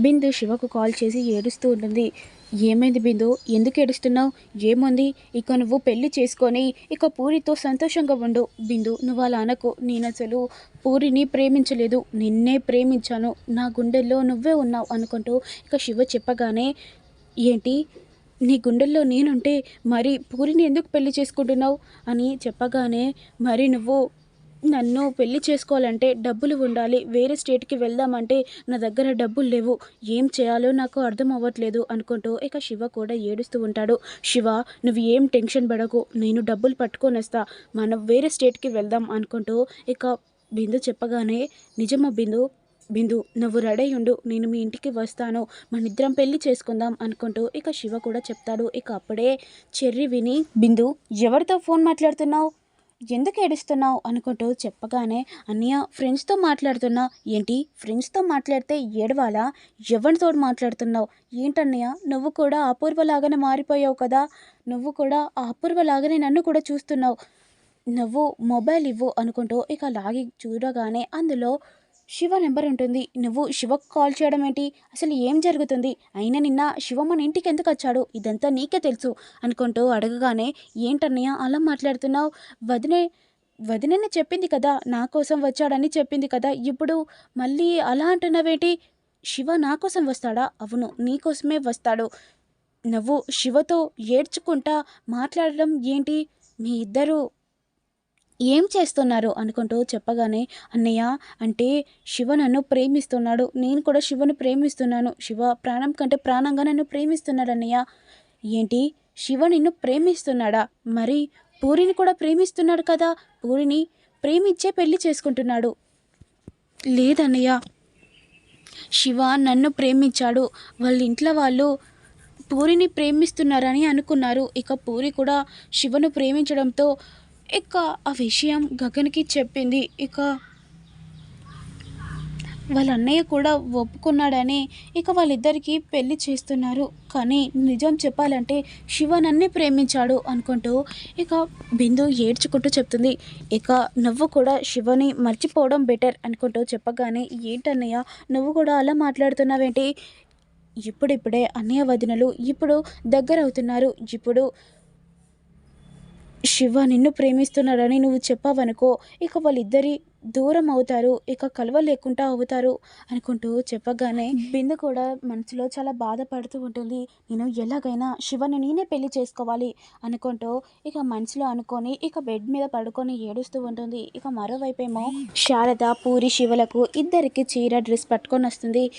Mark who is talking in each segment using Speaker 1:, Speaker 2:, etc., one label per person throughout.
Speaker 1: బిందు శివకు కాల్ చేసి ఏడుస్తూ ఉంటుంది. ఏమైంది బిందు? ఎందుకు ఏడుస్తున్నావు? ఏముంది? ఇక నువ్వు పెళ్ళి చేసుకొని ఇక పూరితో సంతోషంగా ఉండు. బిందు నువ్వు అలా అనకు. నేను అసలు పూరిని ప్రేమించలేదు. నిన్నే ప్రేమించాను. నా గుండెల్లో నువ్వే ఉన్నావు అనుకుంటూ ఇక శివ చెప్పగానే ఏంటి? నీ గుండెల్లో నేనుంటే మరి పూరిని ఎందుకు పెళ్ళి చేసుకుంటున్నావు? అని చెప్పగానే మరి నువ్వు నన్ను పెళ్ళి చేసుకోవాలంటే డబ్బులు ఉండాలి వేరే స్టేట్కి వెళ్దామంటే నా దగ్గర డబ్బులు లేవు. ఏం చేయాలో నాకు అర్థం అవ్వట్లేదు అనుకుంటూ ఇక శివ కూడా ఏడుస్తూ ఉంటాడు. శివ నువ్వు ఏం టెన్షన్ పడకు నేను డబ్బులు పట్టుకొని వస్తా మనం వేరే స్టేట్కి వెళ్దాం అనుకుంటూ ఇక బిందు చెప్పగానే నిజమా బిందు? బిందు నువ్వు రెడీ ఉండు నేను మీ ఇంటికి వస్తాను మనిద్దరం పెళ్ళి పెళ్ళి చేసుకుందాం అనుకుంటూ ఇక శివ కూడా చెప్తాడు. ఇక అప్పుడే చెర్రి విని బిందు ఎవరితో ఫోన్ మాట్లాడుతున్నావు? ఎందుకు ఏడుస్తున్నావు అనుకుంటూ చెప్పగానే అన్నయ్య ఫ్రెండ్స్తో మాట్లాడుతున్నా. ఏంటి? ఫ్రెండ్స్తో మాట్లాడితే ఏడవాలా? ఎవరితో మాట్లాడుతున్నావు? ఏంటన్నయ్య నువ్వు కూడా అపూర్వలాగానే మారిపోయావు కదా. నువ్వు కూడా ఆ అపూర్వలాగానే నన్ను కూడా చూస్తున్నావు. నువ్వు మొబైల్ ఇవ్వు అనుకుంటూ ఇక లాగి చూడగానే అందులో శివ నెంబర్ ఉంటుంది. నువ్వు శివకు కాల్ చేయడం ఏంటి? అసలు ఏం జరుగుతుంది? అయినా నిన్న శివ మన ఇంటికి ఎందుకు వచ్చాడు? ఇదంతా నీకే తెలుసు అనుకుంటూ అడగగానే ఏంటన్నయ్య అలా మాట్లాడుతున్నావు? వదినే వదినని చెప్పింది కదా నా కోసం వచ్చాడని చెప్పింది కదా ఇప్పుడు మళ్ళీ అలా అంటున్నావేంటి? శివ నా కోసం వస్తాడా? అవును నీ కోసమే వస్తాడు. నువ్వు శివతో ఏడ్చుకుంటా మాట్లాడడం ఏంటి? మీ ఇద్దరు ఏం చేస్తున్నారు అనుకుంటూ చెప్పగానే అన్నయ్య అంటే శివ నన్ను ప్రేమిస్తున్నాడు. నేను కూడా శివను ప్రేమిస్తున్నాను. శివ ప్రాణం కంటే ప్రాణంగా నన్ను ప్రేమిస్తున్నాడు అన్నయ్య. ఏంటి? శివ నిన్ను ప్రేమిస్తున్నాడా? మరి పూరిని కూడా ప్రేమిస్తున్నాడు కదా? పూరిని ప్రేమించే పెళ్ళి చేసుకుంటున్నాడు. లేదన్నయ్య. శివ నన్ను ప్రేమించాడు. వాళ్ళ ఇంట్లో వాళ్ళు పూరిని ప్రేమిస్తున్నారని అనుకున్నారు. ఇక పూరి కూడా శివను ప్రేమించడంతో ఇక ఆ విషయం గగన్కి చెప్పింది. ఇక వాళ్ళ అన్నయ్య కూడా ఒప్పుకున్నాడని ఇక వాళ్ళిద్దరికీ పెళ్ళి చేస్తున్నారు. కానీ నిజం చెప్పాలంటే శివ నన్నే ప్రేమించాడు అనుకుంటూ ఇక బిందు ఏడ్చుకుంటూ చెప్తుంది. ఇక నువ్వు కూడా శివని మర్చిపోవడం బెటర్ అనుకుంటూ చెప్పగానే ఏంటన్నయ్య నువ్వు కూడా అలా మాట్లాడుతున్నావేంటి? ఇప్పుడిప్పుడే అన్నయ్య వదినలు ఇప్పుడు దగ్గర అవుతున్నారు ఇప్పుడు శివ నిన్ను ప్రేమిస్తున్నాడని నువ్వు చెప్పావనుకో ఇక వాళ్ళిద్దరి దూరం అవుతారు ఇక కలవలేకుండా అవుతారు అనుకుంటూ చెప్పగానే బిందు కూడా మనసులో చాలా బాధపడుతూ ఉంటుంది. నేను ఎలాగైనా శివని నేనే పెళ్ళి చేసుకోవాలి అనుకుంటూ ఇక మనసులో అనుకొని ఇక బెడ్ మీద పడుకొని ఏడుస్తూ ఉంటుంది. ఇక మరోవైపేమో శారద పూరి శివలకు ఇద్దరికి చీర డ్రెస్ పట్టుకొని వస్తుంది.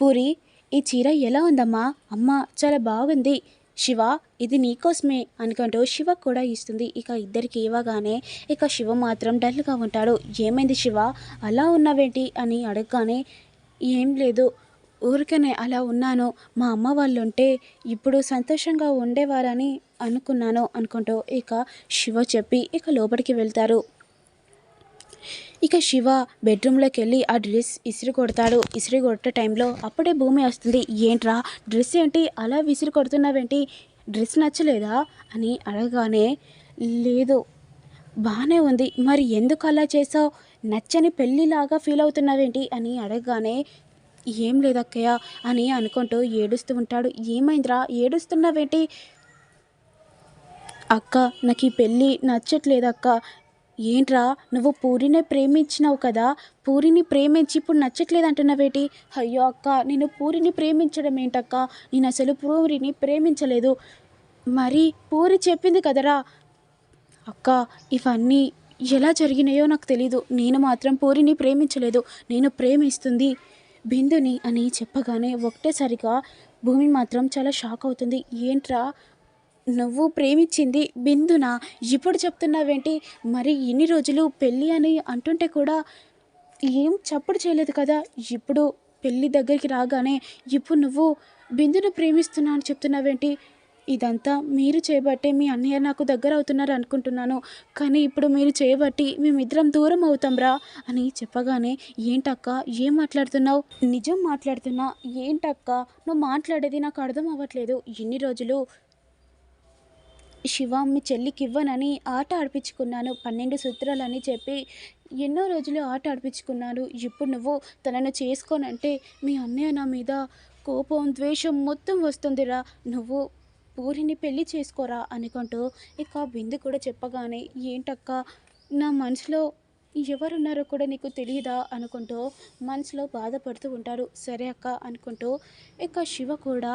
Speaker 1: పూరి ఈ చీర ఎలా ఉందమ్మా? అమ్మ చాలా బాగుంది. శివ ఇది నీకోసమే అనుకుంటూ శివ కూడా ఇస్తుంది. ఇక ఇద్దరికి ఇవ్వగానే ఇక శివ మాత్రం డల్గా ఉంటాడు. ఏమైంది శివ? అలా ఉన్నావేంటి అని అడగగానే ఏం లేదు ఊరికనే అలా ఉన్నాను. మా అమ్మ వాళ్ళు ఉంటే ఇప్పుడు సంతోషంగా ఉండేవారని అనుకున్నాను అనుకుంటూ ఇక శివ చెప్పి ఇక లోపలికి వెళ్తారు. ఇక శివ బెడ్రూమ్లోకి వెళ్ళి ఆ డ్రెస్ ఇసిరి కొడతాడు. ఇసిరి కొట్టే టైంలో అప్పుడే భూమి వస్తుంది. ఏంట్రా డ్రెస్ ఏంటి? అలా విసిరి కొడుతున్నావేంటి? డ్రెస్ నచ్చలేదా? అని అడగగానే లేదు బాగానే ఉంది. మరి ఎందుకు అలా చేసావు నచ్చని పెళ్ళిలాగా ఫీల్ అవుతున్నావేంటి? అని అడగగానే ఏం లేదక్కయ్య అని అనుకుంటూ ఏడుస్తూ ఉంటాడు. ఏమైందిరా? ఏడుస్తున్నావేంటి? అక్క నాకు ఈ పెళ్ళి నచ్చట్లేదు అక్క ఏంట్రా నువ్వు పూరినే ప్రేమించినావు కదా? పూరిని ప్రేమించి ఇప్పుడు నచ్చట్లేదు అంటున్నావేటి అయ్యో అక్క నేను పూరిని ప్రేమించడం ఏంటక్క? నేను అసలు పూరిని ప్రేమించలేదు. మరి పూరి చెప్పింది కదరా? అక్క ఇవన్నీ ఎలా జరిగినాయో నాకు తెలీదు. నేను మాత్రం పూరిని ప్రేమించలేదు. నేను ప్రేమిస్తుంది బిందుని అని చెప్పగానే ఒకటేసారిగా భూమి మాత్రం చాలా షాక్ అవుతుంది. ఏంట్రా? నువ్వు ప్రేమించింది బిందునా? ఇప్పుడు చెప్తున్నావేంటి? మరి ఇన్ని రోజులు పెళ్ళి అని అంటుంటే కూడా ఏం చప్పుడు చేయలేదు కదా? ఇప్పుడు పెళ్ళి దగ్గరికి రాగానే ఇప్పుడు నువ్వు బిందును ప్రేమిస్తున్నా అని చెప్తున్నావేంటి? ఇదంతా మీరు చేయబట్టే మీ అన్నయ్య నాకు దగ్గర అవుతున్నారు అనుకుంటున్నాను. కానీ ఇప్పుడు మీరు చేయబట్టి మేమిద్దరం దూరం అవుతాం రా అని చెప్పగానే ఏంటక్క? ఏం మాట్లాడుతున్నావు? నిజం మాట్లాడుతున్నా. ఏంటక్క? నువ్వు మాట్లాడేది నాకు అర్థం అవ్వట్లేదు. ఇన్ని రోజులు శివ మీ చెల్లికి ఇవ్వనని ఆట ఆడిపించుకున్నాను. పన్నెండు సూత్రాలని చెప్పి ఎన్నో రోజులు ఆట ఆడిపించుకున్నాను. ఇప్పుడు నువ్వు తనను చేసుకోనంటే మీ అన్నయ్య నా మీద కోపం ద్వేషం మొత్తం వస్తుందిరా. నువ్వు పూరిని పెళ్ళి చేసుకోరా అనుకుంటూ ఇక బిందు కూడా చెప్పగానే ఏంటక్క నా మనసులో ఎవరున్నారో కూడా నీకు తెలియదా అనుకుంటూ మనసులో బాధపడుతూ ఉంటారు సరే అక్క అనుకుంటూ ఇక శివ కూడా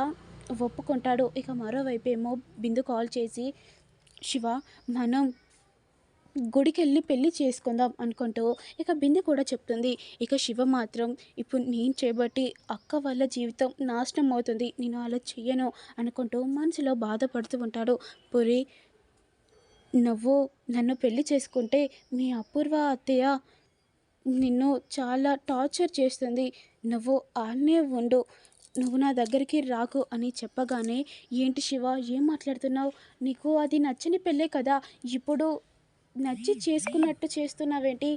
Speaker 1: ఒప్పుకుంటాడు. ఇక మరోవైపు ఏమో బిందు కాల్ చేసి శివ మనం గుడికి వెళ్ళి పెళ్ళి చేసుకుందాం అనుకుంటూ ఇక బిందు కూడా చెప్తుంది. ఇక శివ మాత్రం ఇప్పుడు నేను చేపట్టి అక్క వాళ్ళ జీవితం నాశనం అవుతుంది. నేను అలా చెయ్యను అనుకుంటూ మనసులో బాధపడుతూ ఉంటాడు. పురి నువ్వు నన్ను పెళ్ళి చేసుకుంటే మీ అపూర్వ అత్తయ్య నిన్ను చాలా టార్చర్ చేస్తుంది. నువ్వు ఆనే ఉండు. నువ్వు నా దగ్గరికి రాకు అని చెప్పగానే ఏంటి శివ ఏం మాట్లాడుతున్నావు? నీకు అది నచ్చని పెళ్ళే కదా. ఇప్పుడు నచ్చి చేసుకున్నట్టు చేస్తున్నావేంటి?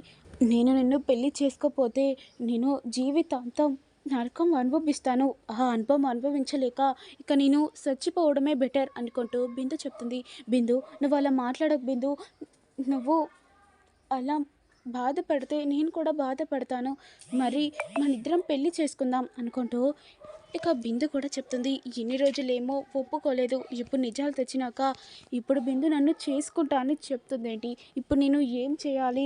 Speaker 1: నేను నిన్ను పెళ్ళి చేసుకోపోతే నేను జీవితాంతం నరకం అనుభవిస్తాను. ఆ అనుభవం అనుభవించలేక ఇక నేను చచ్చిపోవడమే బెటర్ అనుకుంటూ బిందు చెప్తుంది. బిందు నువ్వు అలా మాట్లాడకు బిందు. నువ్వు అలా బాధపడితే నేను కూడా బాధపడతాను. మరి మన ఇద్దరం పెళ్ళి చేసుకుందాం అనుకుంటూ ఇక బిందు కూడా చెప్తుంది ఎన్ని రోజులేమో ఒప్పుకోలేదు. ఇప్పుడు నిజాలు తెచ్చినాక ఇప్పుడు బిందు నన్ను చేసుకుంటా అని చెప్తుంది ఏంటి? ఇప్పుడు నేను ఏం చేయాలి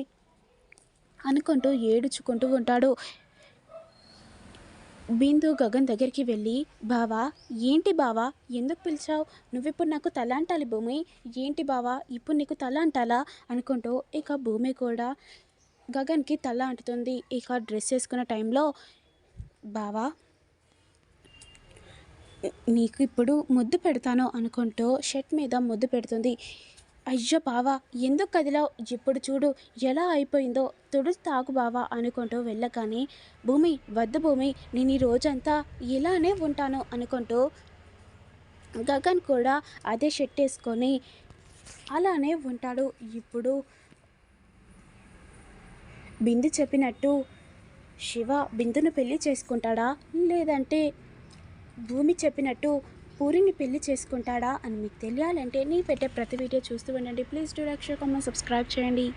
Speaker 1: అనుకుంటూ ఏడుచుకుంటూ ఉంటాడు. బిందు గగన్ దగ్గరికి వెళ్ళి బావా ఏంటి బావా? ఎందుకు పిలిచావు? నువ్విప్పుడు నాకు తల అంటాలి భూమి. ఏంటి బావా? ఇప్పుడు నీకు తల అంటాలా అనుకుంటూ ఇక భూమి కూడా గగన్కి తల అంటుతుంది. ఇక డ్రెస్ వేసుకున్న టైంలో బావా నీకు ఇప్పుడు ముద్దు పెడతాను అనుకుంటూ షర్ట్ మీద ముద్దు పెడుతుంది. అయ్యో బావా ఎందుకు కదిలావు? ఇప్పుడు చూడు ఎలా అయిపోయిందో. తుడు తాగు బావా అనుకుంటూ వెళ్ళగానే భూమి వద్దు భూమి నేను ఈ రోజంతా ఇలానే ఉంటాను అనుకుంటూ గగన్ కూడా అదే షర్ట్ వేసుకొని అలానే ఉంటాడు. ఇప్పుడు బిందు చెప్పినట్టు శివ బిందును పెళ్ళి చేసుకుంటాడా? లేదంటే భూమి చెప్పినట్టు పూరిని పెళ్ళి చేసుకుంటాడా? అని మీకు తెలియాలంటే నేను పెట్టే ప్రతి వీడియో చూస్తూ ఉండండి. ప్లీజ్ డూ లైక్ సబ్స్క్రైబ్ చేయండి.